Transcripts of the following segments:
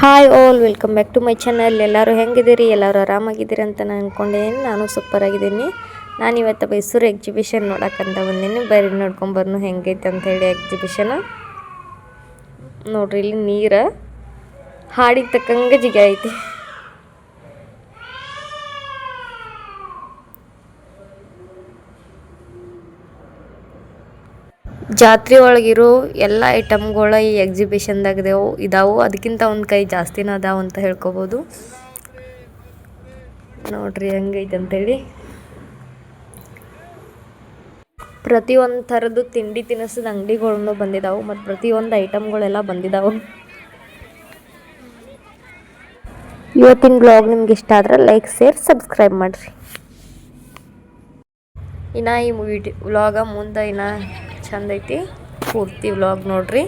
Hi all welcome back to my channel ಎಲ್ಲರೂ ಹೆಂಗಿದ್ದೀರಿ? ಎಲ್ಲರೂ ಆರಾಮಾಗಿದ್ದೀರಿ ಅಂತ ನಾನು ಅಂದ್ಕೊಂಡೇನು ನಾನು ಸೂಪರ್ ಆಗಿದ್ದೀನಿ. ನಾನು ಇವತ್ತು ಮೈಸೂರು ಎಕ್ಸಿಬಿಷನ್ ನೋಡೋಕ್ಕಂತ ಬಂದೀನಿ. ಬರೀ ನೋಡ್ಕೊಂಬರ್ನು ಹೆಂಗೈತೆ ಅಂತ ಹೇಳಿ ಎಕ್ಸಿಬಿಷನ್ ನೋಡ್ರಿ, ಇಲ್ಲಿ ನೀರು ಹಾಡಿಗೆ ತಕ್ಕಂಗೆ ಜಿಗಿ ಐತಿ ಜಾತ್ರೆ ಒಳಗಿರೋ ಎಲ್ಲ ಐಟಮ್ಗಳು ಈ ಎಕ್ಸಿಬಿಷನ್ದಾಗ ಇದಾವು ಅದಕ್ಕಿಂತ ಒಂದು ಕೈ ಜಾಸ್ತಿನ ಅದಾವ ಅಂತ ಹೇಳ್ಕೊಬೋದು. ನೋಡ್ರಿ ಹೆಂಗೈತೆ ಅಂತೇಳಿ. ಪ್ರತಿಯೊಂದು ಥರದ್ದು ತಿಂಡಿ ತಿನಿಸದ ಅಂಗಡಿಗಳನ್ನು ಬಂದಿದಾವು, ಮತ್ತು ಪ್ರತಿಯೊಂದು ಐಟಮ್ಗಳೆಲ್ಲ ಬಂದಿದಾವು. ಇವತ್ತಿನ ಬ್ಲಾಗ್ ನಿಮ್ಗೆ ಇಷ್ಟ ಆದ್ರೆ ಲೈಕ್ ಶೇರ್ ಸಬ್ಸ್ಕ್ರೈಬ್ ಮಾಡಿರಿ. ಇನ್ನು ಈ ವಿಡಿ ವ್ಲಾಗ ಮುಂದೆ ಇನ್ನು ಚಂದ ಐತಿ. ಪೂರ್ತಿ ವ್ಲಾಗ್ ನೋಡ್ರಿ.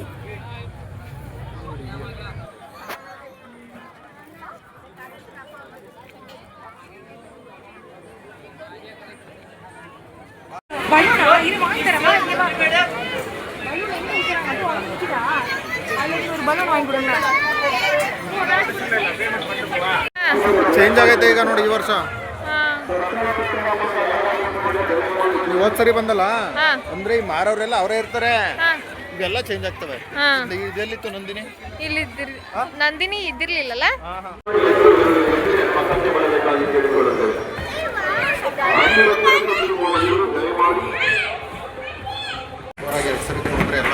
ಚೇಂಜ್ ಆಗೈತೆ ಈಗ ನೋಡಿ ಈ ವರ್ಷ. ಹೋದ್ ಸರಿ ಬಂದಲ್ಲ? ಅಂದ್ರೆ ಈ ಮಾರವ್ರೆಲ್ಲ ಅವರೇ ಇರ್ತಾರೆ. ಇವೆಲ್ಲ ಚೇಂಜ್ ಆಗ್ತವೆ. ಇದೆಲ್ಲಿತ್ತು ನಂದಿನಿ? ಇಲ್ಲಿ ನಂದಿನಿ ಇದ್ದಿರ್ಲಿಲ್ಲಲ್ಲ? ಹೊರಗೆ ಎರಡು ಸರಿ ನೋಡಿದ್ರೆ ಎಲ್ಲ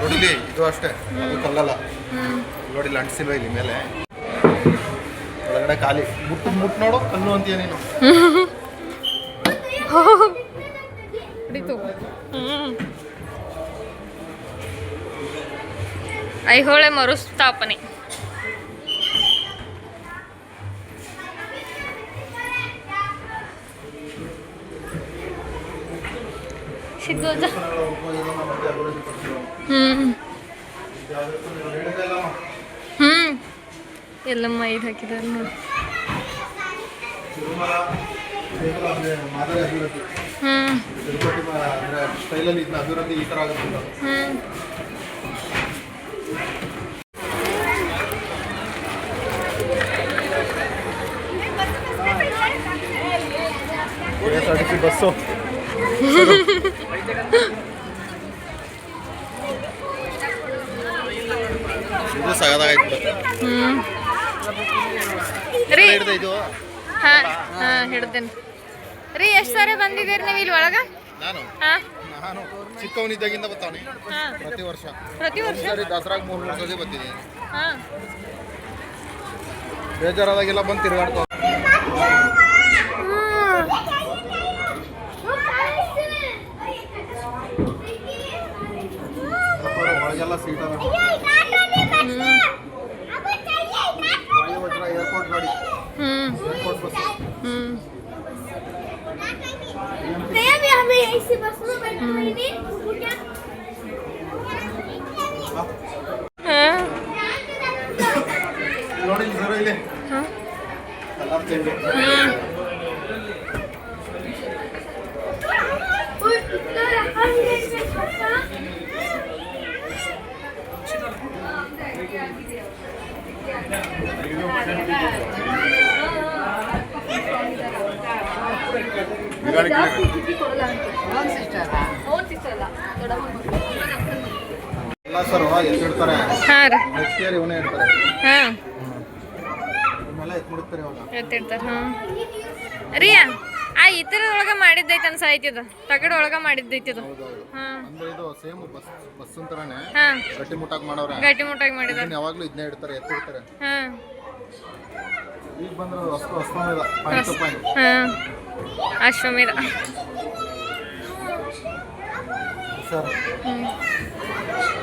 ನೋಡಿಲಿ ಇದು ಅಷ್ಟೇ. ಅದು ಕಲ್ಲಲ್ಲ. ನೋಡಿಲ್ಲ ಅಂಟಿಸಿಲ್ವ ಇಲ್ಲಿ ಮೇಲೆ? ಒಳಗಡೆ ಖಾಲಿ. ಮುಟ್ಟು ಮುಟ್ಟು ನೋಡು ಕಲ್ಲು ಅಂತೀಯ ನೀನು. तो ऐहोळे मरुस्थापने ఎల్లమ్మ ఇది హాకిదారు ಎಲ್ಲಮ್ಮ ಇದು ಹಾಕಿದಾರೆ ನೋಡಿ ತಿರುಮಲ ತಿರುಮಲ ಅಂದ್ರೆ ಮಾದರಿ ಅಭಿವೃದ್ಧಿ ಹ್ಮ್ ತಿರುಪತಿ ಮ- ಅಂದ್ರೆ ಸ್ಟೈಲಲ್ಲಿ ಇದನ್ನ ಅಭಿವೃದ್ಧಿ ಈ ಥರ ಆಗುತ್ತೆ ಅಂತ. ಹ್ಮ್ K S R T C bus ಇದು ಸಗದಾಗೈತೆ ಹ್ಮ್ ರೀ ಹಿಡ್ದೆ ಇದು ಹಾ ಹಾ ಹಿಡ್ದೇನೆ ರೀ ಎಷ್ಟು ಸಾರಿ ಬಂದಿದ್ದೀರಿ ನೀವು ಇಲ್ಲಿ ಒಳಗ? ನಾನು? ಹಾ? ನಾನು ಚಿಕ್ಕವನಿದ್ದಾಗಿಂದ ಬರ್ತಾವನಿ. ಪ್ರತಿ ವರ್ಷ. ಪ್ರತಿ ವರ್ಷ? ಸರಿ ದಸರಾಗ ಮೂರು ಮೂರು ಸತಿ ಬರ್ತಿದ್ದೀನಿ ಹಾ. ಬೇಜಾರಾದಾಗೆಲ್ಲ ಬಂದು ತಿರುಗಾಡ್ಕೋ. ಒಳಗೆಲ್ಲ ಸೀಟ್ ಅದ. isi basmala bantu ini bukunya. Hah? Hah? Hah. Sir ಎತ್ತಿಡ್ತಾರೆ. ಹಾ ರೀ. ನೆಕ್ಸ್ಟ್ ಇಯರ್ ಇವನೇ ಇಡ್ತಾರೆ ಹಾ. ಇವನ್ನೆಲ್ಲ ಎತ್ಬಿಡ್ತಾರೆ ಇವಾಗ. ಎತ್ತಿಡ್ತಾರ ಹಾ. ರಿಯಾ ಆ ಇತರದೊಳಗ ಮಾಡಿದ್ದೈತೆ ಅನ್ಸಾಯ್ತಿ ಅದು? ತಗಡ ಒಳಗ ಮಾಡಿದ್ದೈತಿ ಅದು. ಹಾ. ಇದು ಸೇಮ್ ಬಸ್ ಹಾ. ಗಟ್ಟಿ ಮುಟ್ಟಾಕ್ ಮಾಡೋರೆ ಗಟ್ಟಿ ಮುಟ್ಟಾಗಿ ಯಾವಾಗ್ಲೂ ಇದನ್ನೇ ಇಡ್ತಾರೆ ಎತ್ತಿಡ್ತಾರೆ. ಹಾಂ. ಈಗ ಬಂದ್ರೆ ಅಷ್ಟು ಹೊಸ ಪಾಯಿಂಟ್ ಟು ಪಾಯಿಂಟ್. ಹಾ Ashwamedha sir hmm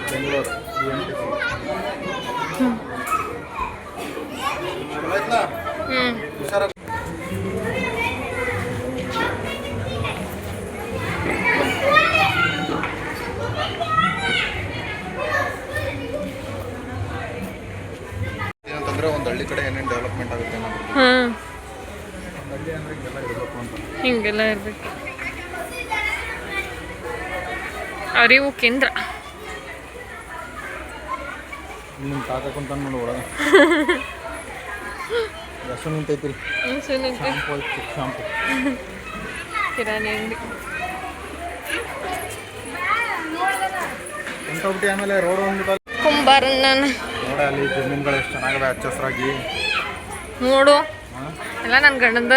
Bengaluru B M T ಚಲೋ ಆಯ್ತಾ ಹ್ಮ್ ಹುಷಾರಾಗಿ ಏನಂತಂದ್ರೆ ಒಂದು ಹಳ್ಳಿ ಕಡೆ ಏನೇನು ಡೆವಲಪ್ಮೆಂಟ್ ಆಗುತ್ತೆ ಅನ್ನೋದು ಹಾ ಒಂದು ಹಳ್ಳಿ ಅಂದ್ರೆ ಹಿಂಗೆಲ್ಲ ಇರಬೇಕು ಅಂತ ಹಿಂಗೆಲ್ಲ ಇರ್ಬೇಕು ಅರಿವು ಕೇಂದ್ರ ನಿಮ್ಮ ಕಾಕ ಕುಂತ ನೋಡಿ ಒಳಗೆ ಎಷ್ಟು ನಿಂತೈತಿ ರೀ ಶಾಂಪು ಐತಿ ಕೇಂದ್ರ ಕಿರಾಣಿ ಅಂಗಡಿ. ಆಮೇಲೆ ರೋಡ್ ಬಂದ್ಬಿಟ್ಟು ಕುಂಬಾರ ನಾನು ನೋಡಿ ಅಲ್ಲಿ ಜಮೀನುಗಳು ಎಷ್ಟು ಚೆನ್ನಾಗಿದೆ ಹಚ್ಚ ಹಸ್ರಾಗಿ ನೋಡು ಎಲ್ಲ ನನ್ನ ಗಂಡಂದ.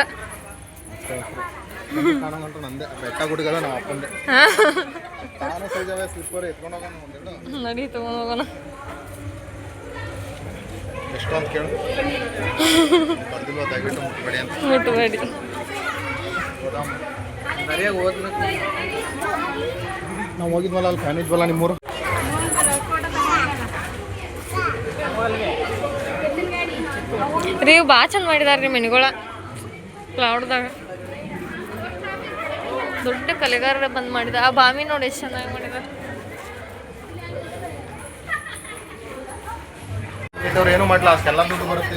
ಕಾಣಂಗಂಟು ನಂದೆ. ಬೆಟ್ಟ ಗುಡಿಗದ ನಮ್ಮ ಅಪ್ಪಂದೆ ತಾನು ಸೈಜಾವೆ ಸ್ಲಿಪ್ಪರ್ ಎತ್ಕೊಂಡು ಹೋಗೋಣ ಒಂದೆರಡು ನಡಿ ತಗೊಂಡ್ ಹೋಗೋಣ. ಎಷ್ಟು ಅಂತ ಕೇಳು. ಬರ್ದಿಲ್ವ ದಯವಿಟ್ಟು ಮುಟ್ಬೇಡಿ ಅಂತ. ಮುಟ್ಟಬೇಡಿ ನಾವು ಹೋಗಿದ್ವಲ್ಲ ಅಲ್ಲಿ ಫ್ಯಾನ್ ಇದ್ವಲ್ಲ ನಿಮ್ಮೂರು? ರೀ ಭಾಳ ಚಂದ ಮಾಡಿದಾರ್ರಿ ಮಣಿಗಳ ಕ್ಲೌಡ್ದಾಗ ದೊಡ್ಡ ಕಲೆಗಾರರ ಬಂದ್ ಮಾಡಿದ. ಆ ಬಾವಿ ನೋಡಿ ಎಷ್ಟು ಚೆನ್ನಾಗಿ ಮಾಡಿದ. ಏನು ಮಾಡ್ಲಾ ಅಷ್ಟೆಲ್ಲ ದುಡ್ಡು ಬರುತ್ತೆ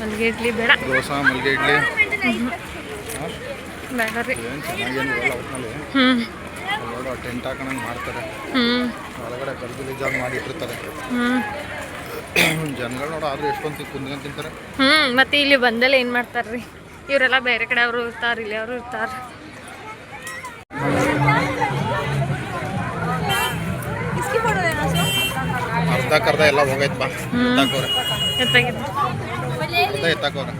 ಮಲ್ಲಿಗೆ ಇಡ್ಲಿ ಬೇಡ. ದೋಸೆ ಮಲ್ಲಿಗೆ ಇಡ್ಲಿ. ಬೇಡ ರೀ. ಟೆಂಟ್ ಹಾಕೊಂಡಂಗೆ ಮಾಡ್ತಾರೆ. ಒಳಗಡೆ ಗರ್ಭಿಲಿ ಜಾಗ ಮಾಡಿ ಇಟ್ಟಿರ್ತಾರೆ ಜನಗಳು ನೋಡ ಆದ್ರೂ ಎಷ್ಟೊಂದು ಕುಂದ್ಕೊಂಡು ತಿಂತಾರೆ. ಹ್ಮ್ ಮತ್ತೆ ಇಲ್ಲಿ ಬಂದಲ್ಲ ಏನ್ ಮಾಡ್ತಾರ್ರಿ? ಇವರೆಲ್ಲ ಬೇರೆ ಕಡೆ ಅವರು ಇರ್ತಾರ ಇಲ್ಲಿ ಅವರು ಇರ್ತಾರ. ಅರ್ಧಕ್ಕರ್ಧ ಎಲ್ಲ ಹೋಗೈತೆ ಬಾ. ಎತ್ತಾಕೋರೆ ಅರ್ಧ ಎತ್ತಾಕೋರೆ.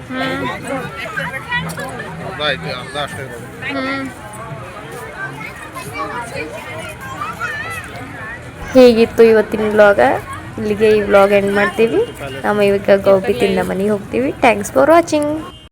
ಅರ್ಧ ಐತಿ ಅರ್ಧ ಅಷ್ಟೇ ಇರೋದು. ಹೀಗಿತ್ತು ಇವತ್ತಿನ ವ್ಲಾಗ ಇಲ್ಲಿಗೆ ಈ ವ್ಲಾಗ್ ಎಂಡ್ ಮಾಡ್ತೀವಿ. ನಮ್ಮ ಇವಾಗ ಗೋಬಿ ತಿಂದ ಮನೆಗೆ ಹೋಗ್ತೀವಿ. Thanks for watching